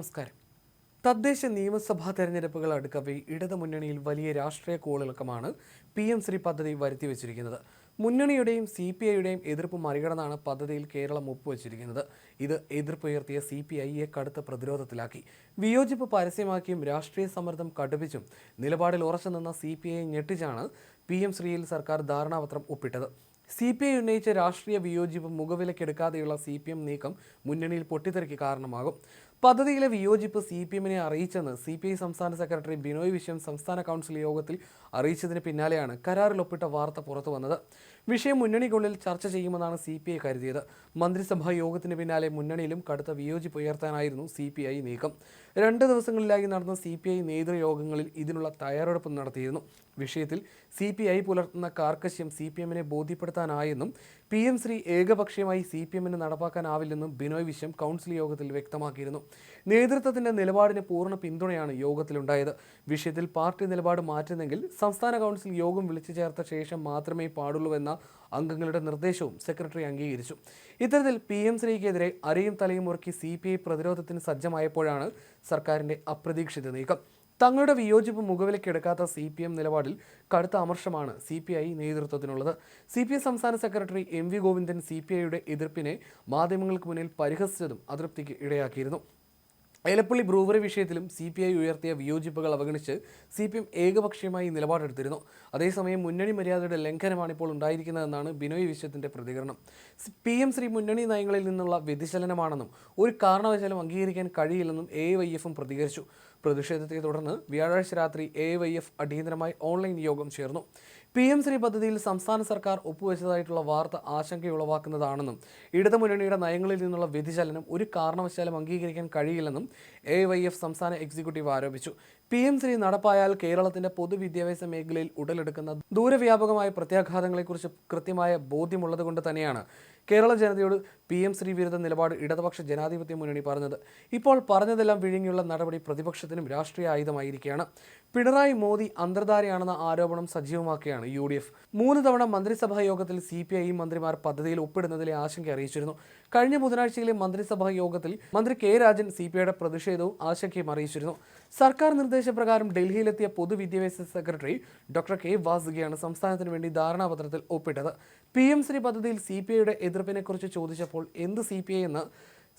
നമസ്കാരം. തദ്ദേശ നിയമസഭാ തെരഞ്ഞെടുപ്പുകൾ അടുക്കവേ ഇടതു മുന്നണിയിൽ വലിയ രാഷ്ട്രീയ കോളിളക്കമാണ് പി എം ശ്രീ പദ്ധതി വരുത്തിവെച്ചിരിക്കുന്നത് മുന്നണിയുടെയും സി പി ഐയുടെയും എതിർപ്പ് മറികടന്നാണ് പദ്ധതിയിൽ കേരളം ഒപ്പുവച്ചിരിക്കുന്നത്. ഇത് എതിർപ്പുയർത്തിയ സി പി ഐയെ കടുത്ത പ്രതിരോധത്തിലാക്കി. വിയോജിപ്പ് പരസ്യമാക്കിയും രാഷ്ട്രീയ സമ്മർദ്ദം കടുപ്പിച്ചും നിലപാടിൽ ഉറച്ചു നിന്ന സി പി ഐ ഞെട്ടിച്ചാണ് പി എം ശ്രീയിൽ സർക്കാർ ധാരണാപത്രം ഒപ്പിട്ടത്. സി പി ഐ ഉന്നയിച്ച രാഷ്ട്രീയ വിയോജിപ്പ് മുഖവിലക്കെടുക്കാതെയുള്ള സി പി എം നീക്കം മുന്നണിയിൽ പൊട്ടിത്തെറിക്ക് കാരണമാകും. പദ്ധതിയിലെ വിയോജിപ്പ് സി പി എമ്മിനെ അറിയിച്ചെന്ന് സി പി ഐ സംസ്ഥാന സെക്രട്ടറി ബിനോയ് വിശ്വം സംസ്ഥാന കൗൺസിൽ യോഗത്തിൽ അറിയിച്ചതിന് പിന്നാലെയാണ് കരാറിൽ ഒപ്പിട്ട വാർത്ത പുറത്തു വന്നത്. വിഷയം മുന്നണിക്കുള്ളിൽ ചർച്ച ചെയ്യുമെന്നാണ് സി പി ഐ കരുതിയത്. മന്ത്രിസഭാ യോഗത്തിന് പിന്നാലെ മുന്നണിയിലും കടുത്ത വിയോജിപ്പ് ഉയർത്താനായിരുന്നു സി പി ഐ നീക്കം. രണ്ട് ദിവസങ്ങളിലായി നടന്ന സി പി ഐ നേതൃയോഗങ്ങളിൽ ഇതിനുള്ള തയ്യാറെടുപ്പ് നടത്തിയിരുന്നു. വിഷയത്തിൽ സി പി ഐ പുലർത്തുന്ന കാർക്കശ്യം സി പി എമ്മിനെ ബോധ്യപ്പെടുത്താനായെന്നും പി എം ശ്രീ ഏകപക്ഷീയമായി സി പി എമ്മിന് നടപ്പാക്കാനാവില്ലെന്നും ബിനോയ് വിശ്വം കൗൺസിൽ യോഗത്തിൽ വ്യക്തമാക്കിയിരുന്നു. നേതൃത്വത്തിന്റെ നിലപാടിന് പൂർണ പിന്തുണയാണ് യോഗത്തിലുണ്ടായത്. വിഷയത്തിൽ പാർട്ടി നിലപാട് മാറ്റുന്നെങ്കിൽ സംസ്ഥാന കൗൺസിൽ യോഗം വിളിച്ചു ചേർത്ത ശേഷം മാത്രമേ പാടുള്ളൂവെന്ന അംഗങ്ങളുടെ നിർദ്ദേശവും സെക്രട്ടറി അംഗീകരിച്ചു. ഇത്തരത്തിൽ പി എം ശ്രീക്കെതിരെ അരയും തലയും മുറുക്കി സി പി ഐ പ്രതിരോധത്തിന് സജ്ജമായപ്പോഴാണ് സർക്കാരിന്റെ അപ്രതീക്ഷിത നീക്കം. തങ്ങളുടെ വിയോജിപ്പ് മുഖവിലക്കെടുക്കാത്ത സി പി എം നിലപാടിൽ കടുത്ത അമർഷമാണ് സി പി ഐ നേതൃത്വത്തിനുള്ളത്. സി പി എം സംസ്ഥാന secretary M V Govindan C P ഐയുടെ എതിർപ്പിനെ മാധ്യമങ്ങൾക്ക് മുന്നിൽ പരിഹസിച്ചതും അതൃപ്തിക്ക് ഇടയാക്കിയിരുന്നു. ഏലപ്പള്ളി ബ്രൂവറി വിഷയത്തിലും സി പി ഐ ഉയർത്തിയ വിയോജിപ്പുകൾ അവഗണിച്ച് സി പി എം ഏകപക്ഷീയമായി നിലപാടെടുത്തിരുന്നു അതേസമയം മുന്നണി മര്യാദയുടെ ലംഘനമാണ് ഇപ്പോൾ ഉണ്ടായിരിക്കുന്നതെന്നാണ് ബിനോയ് വിശ്വത്തിന്റെ പ്രതികരണം. പി എം ശ്രീ മുന്നണി നയങ്ങളിൽ നിന്നുള്ള വ്യതിചലനമാണെന്നും ഒരു കാരണവശാലും അംഗീകരിക്കാൻ കഴിയില്ലെന്നും എ വൈ എഫും പ്രതികരിച്ചു. പ്രതിഷേധത്തെ തുടർന്ന് വ്യാഴാഴ്ച രാത്രി എ വൈ എഫ് അടിയന്തരമായി ഓൺലൈൻ യോഗം ചേർന്നു. പി എം ശ്രീ പദ്ധതിയിൽ സംസ്ഥാന സർക്കാർ ഒപ്പുവെച്ചതായിട്ടുള്ള വാർത്ത ആശങ്കയുളവാക്കുന്നതാണെന്നും ഇടതുമുന്നണിയുടെ നയങ്ങളിൽ നിന്നുള്ള വ്യതിചലനം ഒരു കാരണവശാലും അംഗീകരിക്കാൻ കഴിയില്ലെന്നും എ വൈ എഫ് സംസ്ഥാന എക്സിക്യൂട്ടീവ് ആരോപിച്ചു. പി എം ശ്രീ നടപ്പായാൽ കേരളത്തിന്റെ പൊതുവിദ്യാഭ്യാസ മേഖലയിൽ ഉടലെടുക്കുന്ന ദൂരവ്യാപകമായ പ്രത്യാഘാതങ്ങളെക്കുറിച്ച് കൃത്യമായ ബോധ്യമുള്ളതുകൊണ്ട് തന്നെയാണ് കേരള ജനതയോട് പി എം ശ്രീ വിരുദ്ധ നിലപാട് ഇടതുപക്ഷ ജനാധിപത്യ മുന്നണി പറഞ്ഞത്. ഇപ്പോൾ പറഞ്ഞതെല്ലാം വിഴുങ്ങിയുള്ള നടപടി പ്രതിപക്ഷത്തിനും രാഷ്ട്രീയ ആയുധമായിരിക്കുകയാണ്. പിണറായി മോദി അന്തർധാരയാണെന്ന ആരോപണം സജീവമാക്കുകയാണ് യു ഡി എഫ് മൂന്ന് തവണ മന്ത്രിസഭാ യോഗത്തിൽ സി പി ഐ മന്ത്രിമാർ പദ്ധതിയിൽ ഒപ്പിടുന്നതിലെ ആശങ്ക അറിയിച്ചിരുന്നു. കഴിഞ്ഞ ബുധനാഴ്ചയിലെ മന്ത്രിസഭാ യോഗത്തിൽ മന്ത്രി കെ രാജൻ സി പി ഐയുടെ പ്രതിഷേധവും ആശങ്കയും അറിയിച്ചിരുന്നു. സർക്കാർ നിർദ്ദേശപ്രകാരം ഡൽഹിയിലെത്തിയ പൊതുവിദ്യാഭ്യാസ സെക്രട്ടറി ഡോക്ടർ കെ വാസുകയാണ് സംസ്ഥാനത്തിന് വേണ്ടി ധാരണാപത്രത്തിൽ ഒപ്പിട്ടത്. പി എം ശ്രീ പദ്ധതിയിൽ സി പി ഐയുടെ എതിർപ്പിനെക്കുറിച്ച് ചോദിച്ചപ്പോൾ എന്ത് സി പി ഐ എന്ന്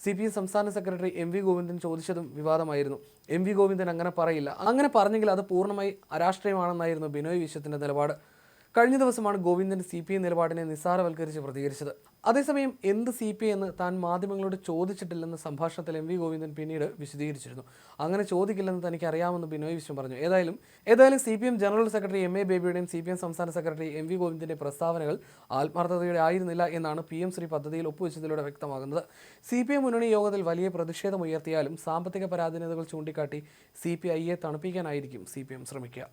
സി പി എം സംസ്ഥാന സെക്രട്ടറി എം വി ഗോവിന്ദൻ ചോദിച്ചതും വിവാദമായിരുന്നു. എം വി ഗോവിന്ദൻ അങ്ങനെ പറയില്ല. അങ്ങനെ പറഞ്ഞെങ്കിൽ അത് പൂർണമായി അരാഷ്ട്രീയമാണെന്നായിരുന്നു ബിനോയ് വിശ്വത്തിന്റെ നിലപാട്. കഴിഞ്ഞ ദിവസമാണ് ഗോവിന്ദൻ സി പി ഐ നിലപാടിനെ നിസ്സാരവൽക്കരിച്ച് പ്രതികരിച്ചത്. അതേസമയം എന്ത് സി പി ഐ എന്ന് താൻ മാധ്യമങ്ങളോട് ചോദിച്ചിട്ടില്ലെന്ന് സംഭാഷണത്തിൽ എം വി ഗോവിന്ദൻ പിന്നീട് വിശദീകരിച്ചിരുന്നു. അങ്ങനെ ചോദിക്കില്ലെന്ന് തനിക്ക് അറിയാമെന്ന് ബിനോയ് വിശ്വം പറഞ്ഞു. ഏതായാലും ഏതായാലും C P M general secretary M A ബേബിയുടെയും C P M സംസ്ഥാന സെക്രട്ടറി എം വി ഗോവിന്ദന്റെ പ്രസ്താവനകൾ ആത്മാർത്ഥതയുടെ ആയിരുന്നില്ല എന്നാണ് പി എം ശ്രീ പദ്ധതിയിൽ ഒപ്പുവെച്ചതിലൂടെ വ്യക്തമാകുന്നത്. സി പി എം മുന്നണി യോഗത്തിൽ വലിയ പ്രതിഷേധമുയർത്തിയാലും സാമ്പത്തിക പരാധീനതകൾ ചൂണ്ടിക്കാട്ടി സി പി ഐയെ തണുപ്പിക്കാനായിരിക്കും സി പി എം ശ്രമിക്കുക.